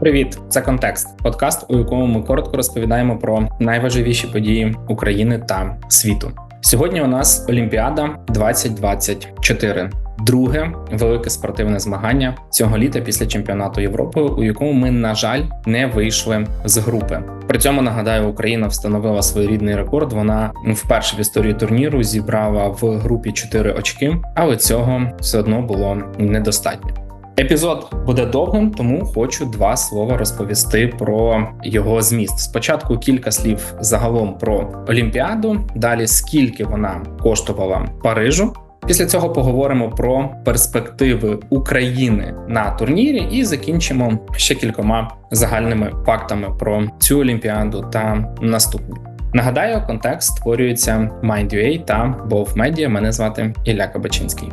Привіт, це контекст подкаст, у якому ми коротко розповідаємо про найважливіші події України та світу. Сьогодні у нас Олімпіада 2024. Друге велике спортивне змагання цього літа після чемпіонату Європи, у якому ми, на жаль, не вийшли з групи. При цьому нагадаю, Україна встановила своєрідний рекорд. Вона вперше в історії турніру зібрала в групі 4 очки, але цього все одно було недостатньо. Епізод буде довгим, тому хочу два слова розповісти про його зміст. Спочатку кілька слів загалом про Олімпіаду. Далі скільки вона коштувала Парижу. Після цього поговоримо про перспективи України на турнірі і закінчимо ще кількома загальними фактами про цю олімпіаду та наступні. Нагадаю, контекст створюється Mind.ua та Bov Media. Мене звати Ілля Кабачинський.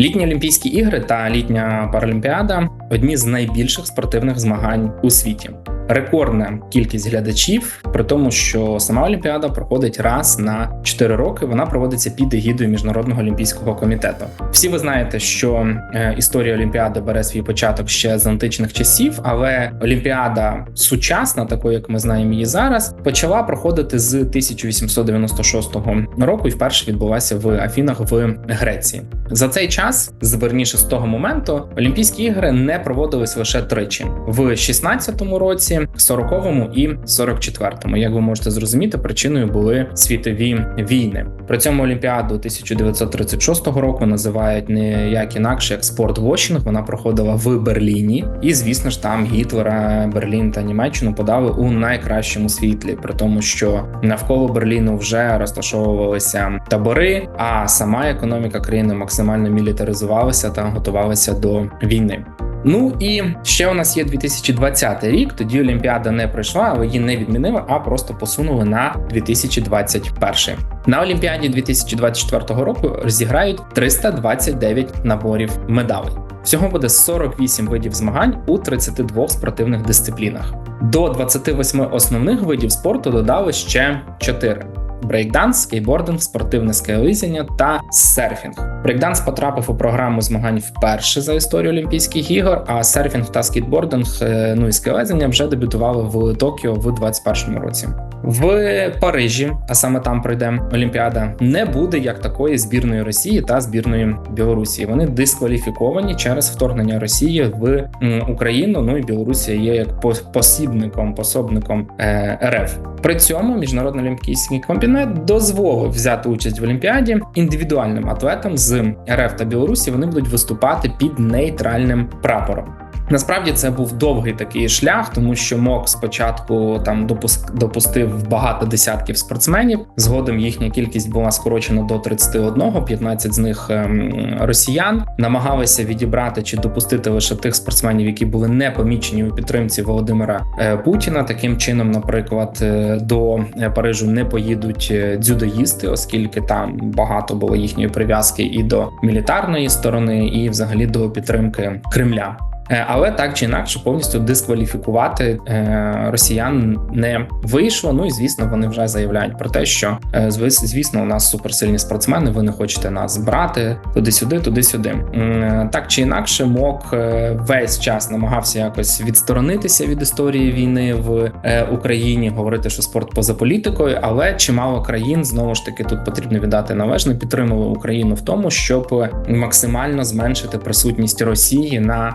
Літні Олімпійські ігри та літня Паралімпіада одні з найбільших спортивних змагань у світі. Рекордна кількість глядачів, при тому, що сама Олімпіада проходить раз на 4 роки. Вона проводиться під егідою міжнародного олімпійського комітету. Всі ви знаєте, що е, історія Олімпіади бере свій початок ще з античних часів, але Олімпіада сучасна, такою як ми знаємо її зараз, почала проходити з 1896 року і вперше відбулася в Афінах в Греції. За цей час, зверніше з того моменту, Олімпійські ігри не проводились лише тричі в 16-му році. 40-му і 44-му. Як ви можете зрозуміти, причиною були світові війни. При цьому Олімпіаду 1936 року називають не як інакше як спортвошінг. Вона проходила в Берліні, і звісно ж там Гітлера, Берлін та Німеччину подали у найкращому світлі, при тому, що навколо Берліну вже розташовувалися табори, а сама економіка країни максимально мілітаризувалася та готувалася до війни. Ну і ще у нас є 2020 рік. Тоді Олімпіада не пройшла, але її не відмінили, а просто посунули на 2021. На Олімпіаді 2024 року розіграють 329 наборів медалей. Всього буде 48 видів змагань у 32 спортивних дисциплінах. До 28 основних видів спорту додали ще 4 брейкданс, скейтбординг, спортивне скейлизіння та серфінг. Брейкданс потрапив у програму змагань вперше за історію Олімпійських ігор. А серфінг та скейтбординг, е, ну і скейлезіння вже дебютували в Токіо в 2021 році. В Парижі, а саме там пройде Олімпіада, не буде як такої збірної Росії та збірної Білорусі. Вони дискваліфіковані через вторгнення Росії в Україну. Ну і Білорусія є як посібником, пособником е, РФ. При цьому міжнародний олімпійський комбінет дозволив взяти участь в Олімпіаді індивідуальним атлетам з РФ та Білорусі. Вони будуть виступати під нейтральним прапором. Насправді це був довгий такий шлях, тому що МОК спочатку там допустив багато десятків спортсменів. Згодом їхня кількість була скорочена до 31, 15 з них ем, росіян. Намагалися відібрати чи допустити лише тих спортсменів, які були не помічені у підтримці Володимира е, Путіна. Таким чином, наприклад, е, до е, Парижу не поїдуть дзюдоїсти, оскільки там багато було їхньої прив'язки і до мілітарної сторони, і взагалі до підтримки Кремля. Е, але так чи інакше повністю дискваліфікувати е, росіян не вийшло. Ну і звісно, вони вже заявляють про те, що е, звісно, у нас суперсильні спортсмени. Ви не хочете нас брати туди-сюди, туди-сюди. Так чи інакше, мок весь час намагався якось відсторонитися від історії війни в Україні, говорити, що спорт поза політикою, але чимало країн знову ж таки тут потрібно віддати належне, підтримали Україну в тому, щоб максимально зменшити присутність Росії на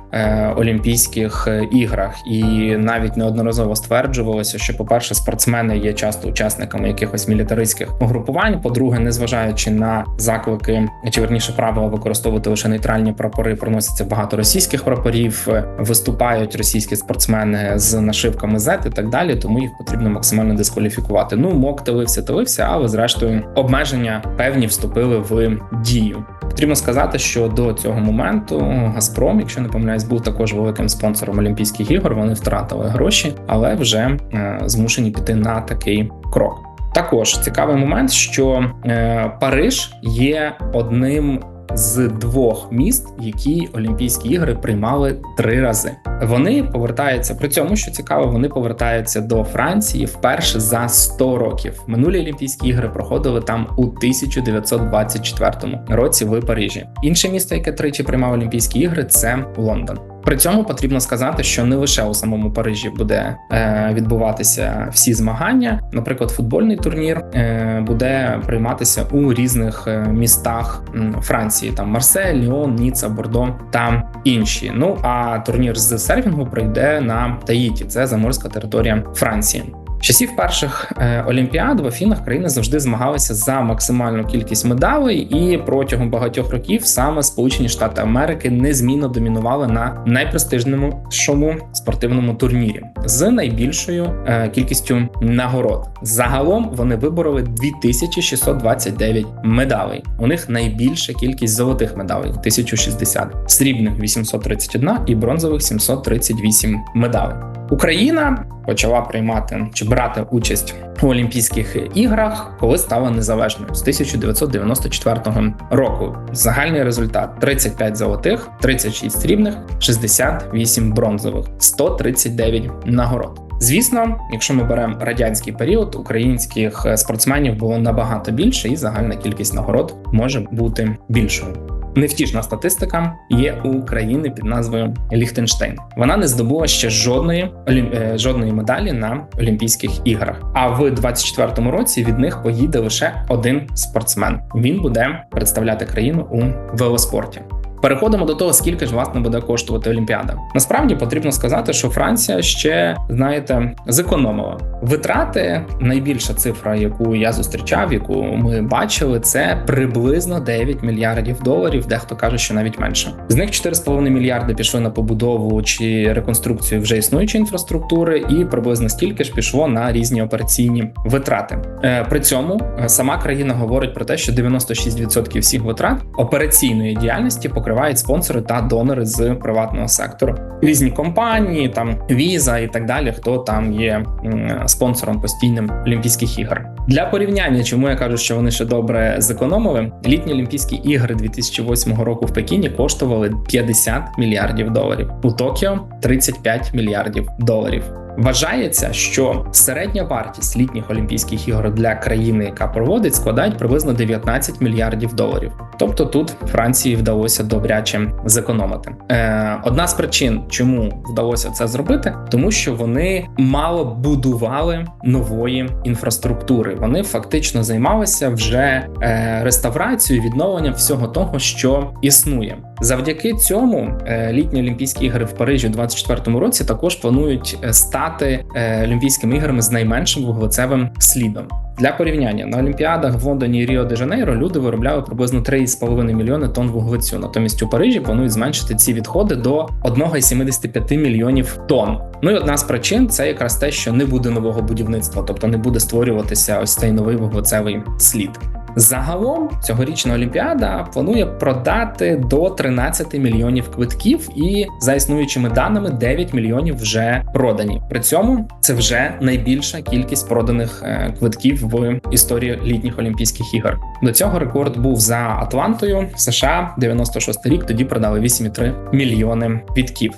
Олімпійських е, іграх, і навіть неодноразово стверджувалося, що, по-перше, спортсмени є часто учасниками якихось мілітаристських угрупувань. По-друге, незважаючи на заклики, чи верніше правила використовувати лише нейтральні прапори, проносяться багато російських прапорів, е, виступають російські спортсмени з нашивками Z і так далі. Тому їх потрібно максимально дискваліфікувати. Ну мок телився, телився, але зрештою обмеження певні вступили в дію. Потрібно сказати, що до цього моменту Газпром, якщо не помиляюсь, був також великим спонсором Олімпійських ігор. Вони втратили гроші, але вже е, змушені піти на такий крок. Також цікавий момент, що е, Париж є одним з двох міст, які Олімпійські ігри приймали три рази. Вони повертаються при цьому, що цікаво, вони повертаються до Франції вперше за 100 років. Минулі Олімпійські ігри проходили там у 1924 році в Парижі. Інше місто, яке тричі приймав Олімпійські ігри, це Лондон. При цьому потрібно сказати, що не лише у самому Парижі буде е, відбуватися всі змагання. Наприклад, футбольний турнір е, буде прийматися у різних е, містах Франції: там Марсель, Ліон, Ніца, Бордо та інші. Ну а турнір з серфінгу пройде на Таїті. Це заморська територія Франції. Часів перших е, олімпіад в Афінах країни завжди змагалися за максимальну кількість медалей, і протягом багатьох років саме Сполучені Штати Америки незмінно домінували на найпрестижнішому спортивному турнірі з найбільшою е, кількістю нагород. Загалом вони вибороли 2629 медалей. У них найбільша кількість золотих медалей 1060, срібних 831 і бронзових 738 медалей. Україна почала приймати чи брати участь у Олімпійських іграх, коли стала незалежною з 1994 року. Загальний результат: 35 золотих, 36 срібних, 68 бронзових, 139 нагород. Звісно, якщо ми беремо радянський період, українських спортсменів було набагато більше, і загальна кількість нагород може бути більшою. Невтішна статистика є у України під назвою Ліхтенштейн. Вона не здобула ще жодної олім- жодної медалі на Олімпійських іграх. А в 24-му році від них поїде лише один спортсмен. Він буде представляти країну у велоспорті. Переходимо до того, скільки ж власне буде коштувати Олімпіада. Насправді потрібно сказати, що Франція ще знаєте зекономила витрати. Найбільша цифра, яку я зустрічав, яку ми бачили, це приблизно 9 мільярдів доларів. Дехто каже, що навіть менше. З них 4,5 мільярди пішли на побудову чи реконструкцію вже існуючої інфраструктури, і приблизно стільки ж пішло на різні операційні витрати. При цьому сама країна говорить про те, що 96% всіх витрат операційної діяльності покривають спонсори та донори з приватного сектору. Різні компанії, там віза і так далі. Хто там є спонсором постійним Олімпійських ігор для порівняння, чому я кажу, що вони ще добре зекономили. Літні Олімпійські ігри 2008 року в Пекіні коштували 50 мільярдів доларів у Токіо 35 мільярдів доларів. Вважається, що середня вартість літніх олімпійських ігор для країни, яка проводить, складають приблизно 19 мільярдів доларів. Тобто тут Франції вдалося добряче зекономити. Е, Одна з причин, чому вдалося це зробити, тому що вони мало будували нової інфраструктури. Вони фактично займалися вже е, реставрацією, відновленням всього того, що існує. Завдяки цьому е, літні Олімпійські ігри в Парижі у 24-му році також планують стати е, Олімпійськими іграми з найменшим вуглецевим слідом. Для порівняння на Олімпіадах в Лондоні і Ріо де Жанейро люди виробляли приблизно 3,5 мільйони тонн вуглецю. Натомість у Парижі планують зменшити ці відходи до 1,75 мільйонів тонн. Ну і одна з причин це якраз те, що не буде нового будівництва, тобто не буде створюватися ось цей новий вуглецевий слід. Загалом цьогорічна олімпіада планує продати до 13 мільйонів квитків, і за існуючими даними 9 мільйонів вже продані. При цьому це вже найбільша кількість проданих квитків в історії літніх олімпійських ігор. До цього рекорд був за Атлантою США 96 рік. Тоді продали 8,3 мільйони квитків.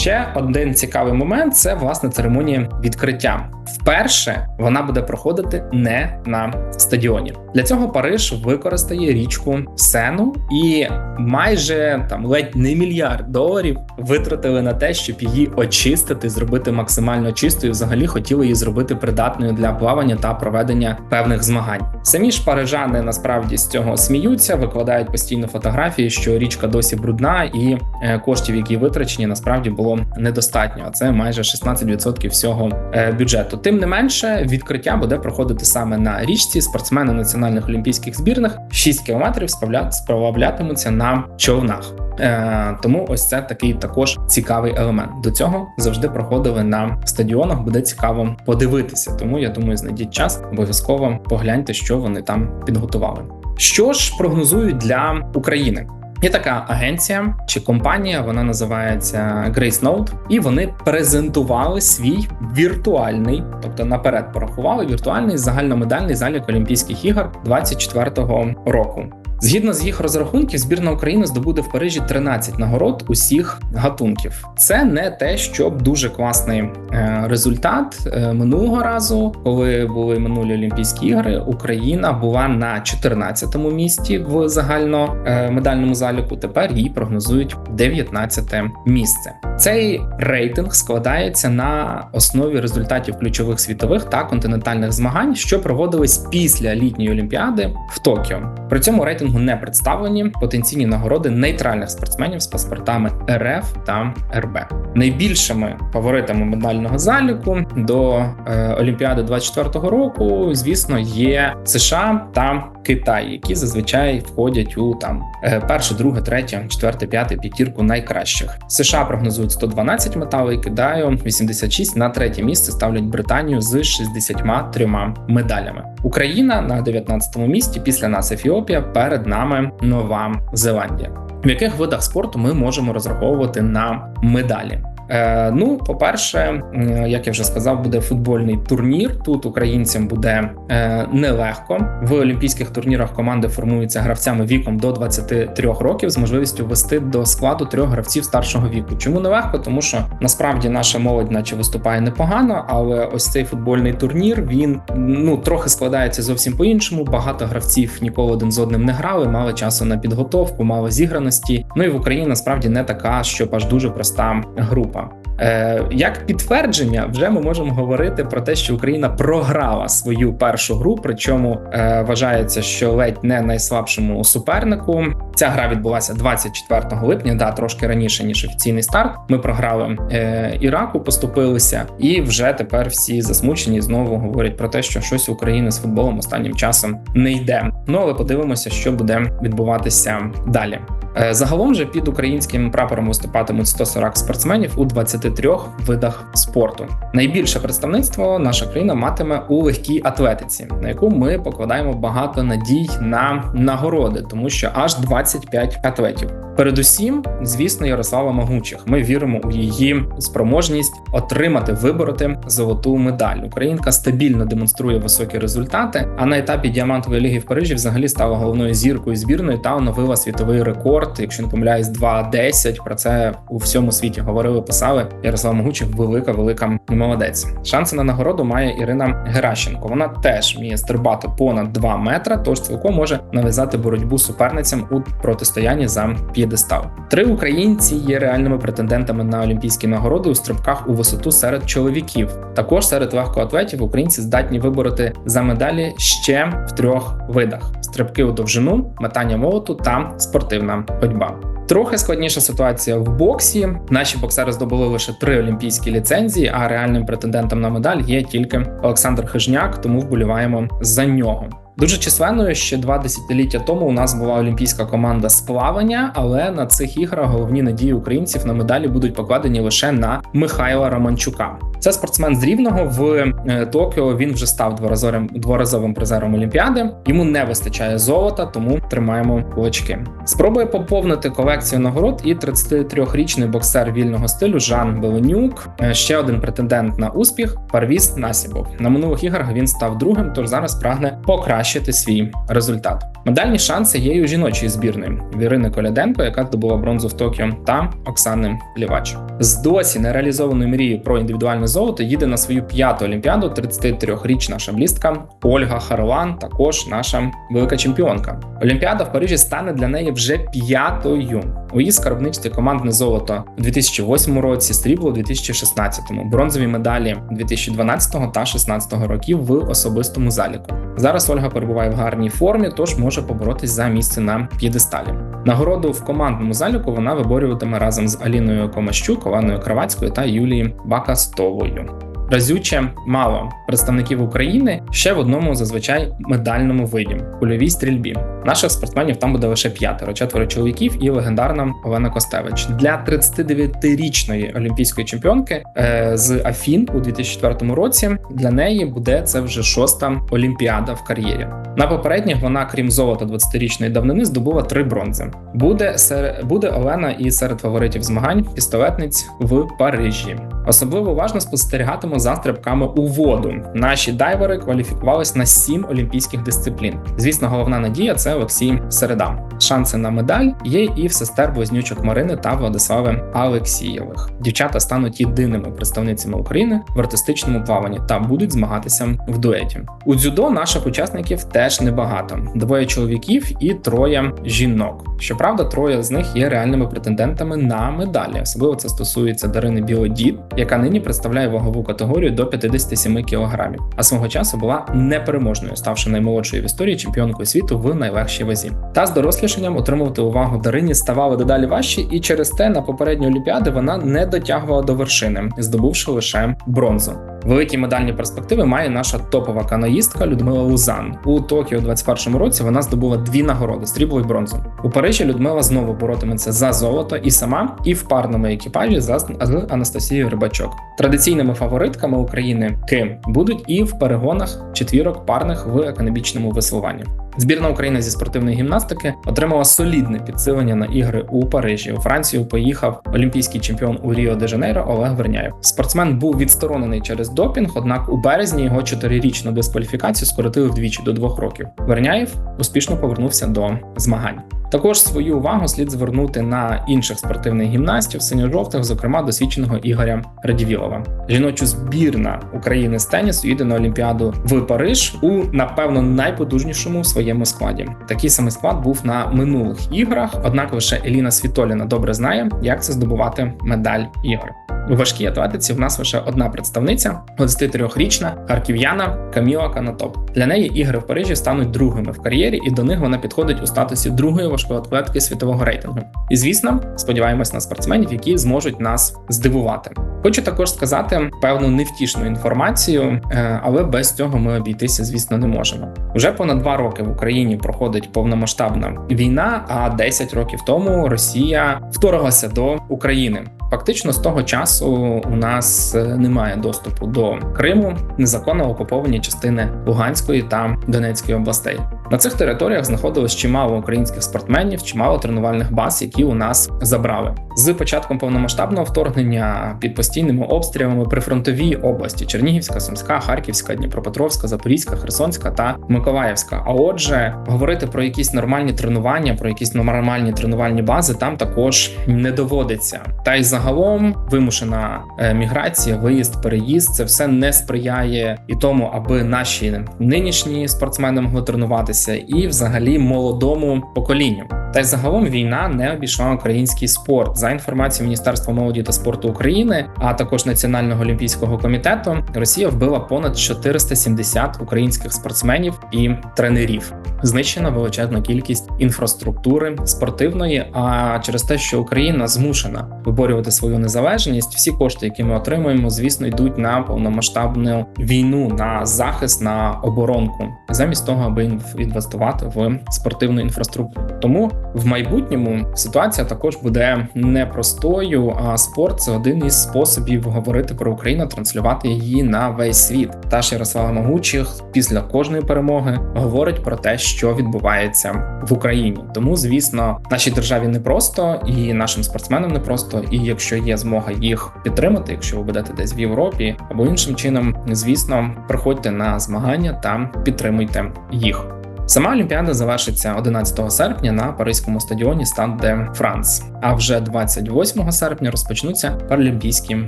Ще один цікавий момент це власне церемонія відкриття. Вперше вона буде проходити не на стадіоні. Для цього Париж використає річку Сену, і майже там ледь не мільярд доларів витратили на те, щоб її очистити, зробити максимально чистою. Взагалі хотіли її зробити придатною для плавання та проведення певних змагань. Самі ж парижани насправді з цього сміються, викладають постійно фотографії, що річка досі брудна, і коштів, які витрачені, насправді було недостатньо. Це майже 16% всього бюджету. Тим не менше, відкриття буде проходити саме на річці. Спортсмени національних олімпійських збірних 6 кілометрів справлятимуться на човнах. Е, Тому ось це такий також цікавий елемент. До цього завжди проходили на стадіонах. Буде цікаво подивитися. Тому я думаю, знайдіть час обов'язково погляньте, що вони там підготували. Що ж прогнозують для України? Є така агенція чи компанія, вона називається Grace Note, і вони презентували свій віртуальний, тобто наперед порахували віртуальний загальномедальний залік Олімпійських ігор 24-го року. Згідно з їх розрахунків, збірна України здобуде в Парижі 13 нагород усіх гатунків. Це не те, щоб дуже класний е, результат е, минулого разу, коли були минулі Олімпійські ігри. Україна була на 14-му місці в загальномедальному заліку. Тепер їй прогнозують 19-те місце. Цей рейтинг складається на основі результатів ключових світових та континентальних змагань, що проводились після літньої олімпіади в Токіо. При цьому рейтингу не представлені потенційні нагороди нейтральних спортсменів з паспортами РФ та РБ. Найбільшими фаворитами медального заліку до е, Олімпіади 24-го року, звісно, є США та Китай, які зазвичай входять у там е, перше, друге, третє, четверте, п'яте п'ятірку найкращих. США прогнозують 112 металей, Китаю 86, на третє місце ставлять Британію з 63 медалями. Україна на 19-му місці. Після нас Ефіопія. Перед нами Нова Зеландія. В яких видах спорту ми можемо розраховувати на медалі? Е, Ну, по-перше, як я вже сказав, буде футбольний турнір. Тут українцям буде е, нелегко. В олімпійських турнірах команди формуються гравцями віком до 23 років з можливістю ввести до складу трьох гравців старшого віку. Чому нелегко? Тому що насправді наша молодь, наче виступає непогано, але ось цей футбольний турнір він ну трохи складається зовсім по іншому. Багато гравців ніколи один з одним не грали, мали часу на підготовку, мало зіграності. Ну і в Україні насправді не така, щоб аж дуже проста група. Е, як підтвердження, вже ми можемо говорити про те, що Україна програла свою першу гру. Причому е, вважається, що ледь не найслабшому супернику. Ця гра відбулася 24 липня, да трошки раніше ніж офіційний старт. Ми програли е, Іраку, поступилися, і вже тепер всі засмучені знову говорять про те, що щось України з футболом останнім часом не йде. Ну але подивимося, що буде відбуватися далі. Е, загалом же під українським прапором виступатимуть 140 спортсменів у 23 видах спорту. Найбільше представництво наша країна матиме у легкій атлетиці, на яку ми покладаємо багато надій на нагороди, тому що аж 25 атлетів. Передусім, звісно, Ярослава Магучих. Ми віримо у її спроможність отримати вибороти золоту медаль. Українка стабільно демонструє високі результати. А на етапі діамантової ліги в Парижі взагалі стала головною зіркою збірної та оновила світовий рекорд. Якщо не помиляюсь, 2.10. Про це у всьому світі говорили, писали. Ярослав Магучих велика, велика молодець. Шанси на нагороду має Ірина Геращенко. Вона теж вміє стрибати понад 2 метра, тож цілком може нав'язати боротьбу суперницям у протистоянні за 5 п'єдестал. Три українці є реальними претендентами на олімпійські нагороди у стрибках у висоту серед чоловіків. Також серед легкоатлетів українці здатні вибороти за медалі ще в трьох видах: стрибки у довжину, метання молоту та спортивна ходьба. Трохи складніша ситуація в боксі. Наші боксери здобули лише три олімпійські ліцензії, а реальним претендентом на медаль є тільки Олександр Хижняк, тому вболіваємо за нього. Дуже численною ще два десятиліття тому у нас була олімпійська команда з плавання, але на цих іграх головні надії українців на медалі будуть покладені лише на Михайла Романчука. Це спортсмен з рівного в е, Токіо. Він вже став дворазовим дворазовим призером Олімпіади. Йому не вистачає золота, тому тримаємо кулачки. Спробує поповнити колекцію нагород. І 33-річний боксер вільного стилю Жан Беленюк. Е, ще один претендент на успіх Парвіс Насібов. На минулих іграх він став другим, тож зараз прагне покращити свій результат. Медальні шанси є і у жіночої збірної Вірини Коляденко, яка здобула бронзу в Токіо, та Оксани Лівач. З досі нереалізованою мрією про індивідуальне золото їде на свою п'яту олімпіаду 33-річна шаблістка Ольга Харлан, також наша велика чемпіонка. Олімпіада в Парижі стане для неї вже п'ятою. У її скарбничці командне золото у 2008 році, срібло у 2016, бронзові медалі 2012 та 2016 років в особистому заліку. Зараз Ольга перебуває в гарній формі, тож може поборотись за місце на п'єдесталі. Нагороду в командному заліку вона виборюватиме разом з Аліною Комащук, Оланою Кравацькою та Юлією Бакастовою разюче мало представників України ще в одному зазвичай медальному виді кульовій стрільбі. Наших спортсменів там буде лише п'ятеро, четверо чоловіків і легендарна Олена Костевич для 39-річної олімпійської чемпіонки е, з Афін у 2004 році. Для неї буде це вже шоста олімпіада в кар'єрі. На попередніх вона, крім золота 20-річної давнини, здобула три бронзи. Буде буде Олена і серед фаворитів змагань пістолетниць в Парижі. Особливо уважно спостерігатиму за стрибками у воду. Наші дайвери кваліфікувались на сім олімпійських дисциплін. Звісно, головна надія це Олексій Середа. Шанси на медаль є і в сестер близнючок Марини та Владислави Алексієвих. Дівчата стануть єдиними представницями України в артистичному плаванні та будуть змагатися в дуеті. У дзюдо наших учасників теж небагато: двоє чоловіків і троє жінок. Щоправда, троє з них є реальними претендентами на медалі. Особливо це стосується Дарини Білодід, яка нині представляє вагову категорію до 57 кілограмів, а свого часу була непереможною, ставши наймолодшою в історії чемпіонкою світу в найлегшій вазі. Та з дорослішанням отримувати увагу Дарині ставало дедалі важче, і через те на попередні олімпіади вона не дотягувала до вершини, здобувши лише бронзу. Великі медальні перспективи має наша топова каноїстка Людмила Лузан. У Токіо 21 році вона здобула дві нагороди срібло і бронзу. У Парижі Людмила знову боротиметься за золото і сама, і в парному екіпажі за з Анастасією Рибачок. Традиційними фаворитками України Ким будуть і в перегонах четвірок парних в економічному веслуванні. Збірна України зі спортивної гімнастики отримала солідне підсилення на ігри у Парижі. У Францію поїхав олімпійський чемпіон у Ріо де Жанейро Олег Верняєв. Спортсмен був відсторонений через допінг, однак у березні його чотирирічну дискваліфікацію скоротили вдвічі до двох років. Верняєв успішно повернувся до змагань. Також свою увагу слід звернути на інших спортивних гімнастів синьо-жовтих, зокрема досвідченого Ігоря Радівілова. Жіночу збірна України з тенісу їде на Олімпіаду в Париж у напевно найпотужнішому своєму складі. Такий самий склад був на минулих іграх однак лише Еліна Світоліна добре знає, як це здобувати медаль ігор. У важкій атлетиці в нас лише одна представниця, 23-річна харків'яна Каміла Канатоп. Для неї ігри в Парижі стануть другими в кар'єрі, і до них вона підходить у статусі другої важкої атлетки світового рейтингу. І звісно, сподіваємось на спортсменів, які зможуть нас здивувати. Хочу також сказати певну невтішну інформацію, е, але без цього ми обійтися, звісно, не можемо. Уже понад два роки в Україні проходить повномасштабна війна. А 10 років тому Росія вторглася до України. Фактично з того часу у нас е, немає доступу до Криму, незаконно окуповані частини Луганської та Донецької областей. На цих територіях знаходилось чимало українських спортсменів, чимало тренувальних баз, які у нас забрали. З початком повномасштабного вторгнення під постійними обстрілами прифронтовій області Чернігівська, Сумська, Харківська, Дніпропетровська, Запорізька, Херсонська та Миколаївська. А отже, говорити про якісь нормальні тренування, про якісь нормальні тренувальні бази там також не доводиться. Та й загалом вимушена е, міграція, виїзд, переїзд це все не сприяє і тому, аби наші нинішні спортсмени могли тренуватися і, взагалі, молодому поколінню. Та й загалом війна не обійшла український спорт за інформацією Міністерства молоді та спорту України, а також Національного олімпійського комітету. Росія вбила понад 470 українських спортсменів і тренерів. Знищена величезна кількість інфраструктури спортивної. А через те, що Україна змушена виборювати свою незалежність, всі кошти, які ми отримуємо, звісно, йдуть на повномасштабну війну, на захист, на оборонку, замість того, аби інвестувати в спортивну інфраструктуру. Тому в майбутньому ситуація також буде непростою. А спорт це один із способів говорити про Україну, транслювати її на весь світ. Та ж Ярослава Могучих після кожної перемоги говорить про те, що відбувається в Україні. Тому, звісно, нашій державі не просто і нашим спортсменам не просто. І якщо є змога їх підтримати, якщо ви будете десь в Європі або іншим чином, звісно, приходьте на змагання та підтримуйте їх. Сама Олімпіада завершиться 11 серпня на Паризькому стадіоні Стад Франс. А вже 28 серпня розпочнуться Паралімпійські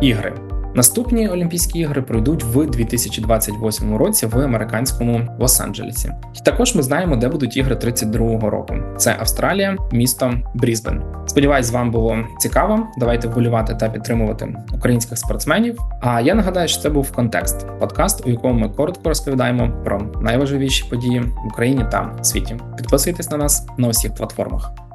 ігри. Наступні Олімпійські ігри пройдуть в 2028 році в американському Лос-Анджелесі. І також ми знаємо, де будуть ігри 32-го року. Це Австралія, місто Брізбен. Сподіваюсь, вам було цікаво. Давайте вболівати та підтримувати українських спортсменів. А я нагадаю, що це був контекст подкаст, у якому ми коротко розповідаємо про найважливіші події в Україні та світі. Підписуйтесь на нас на усіх платформах.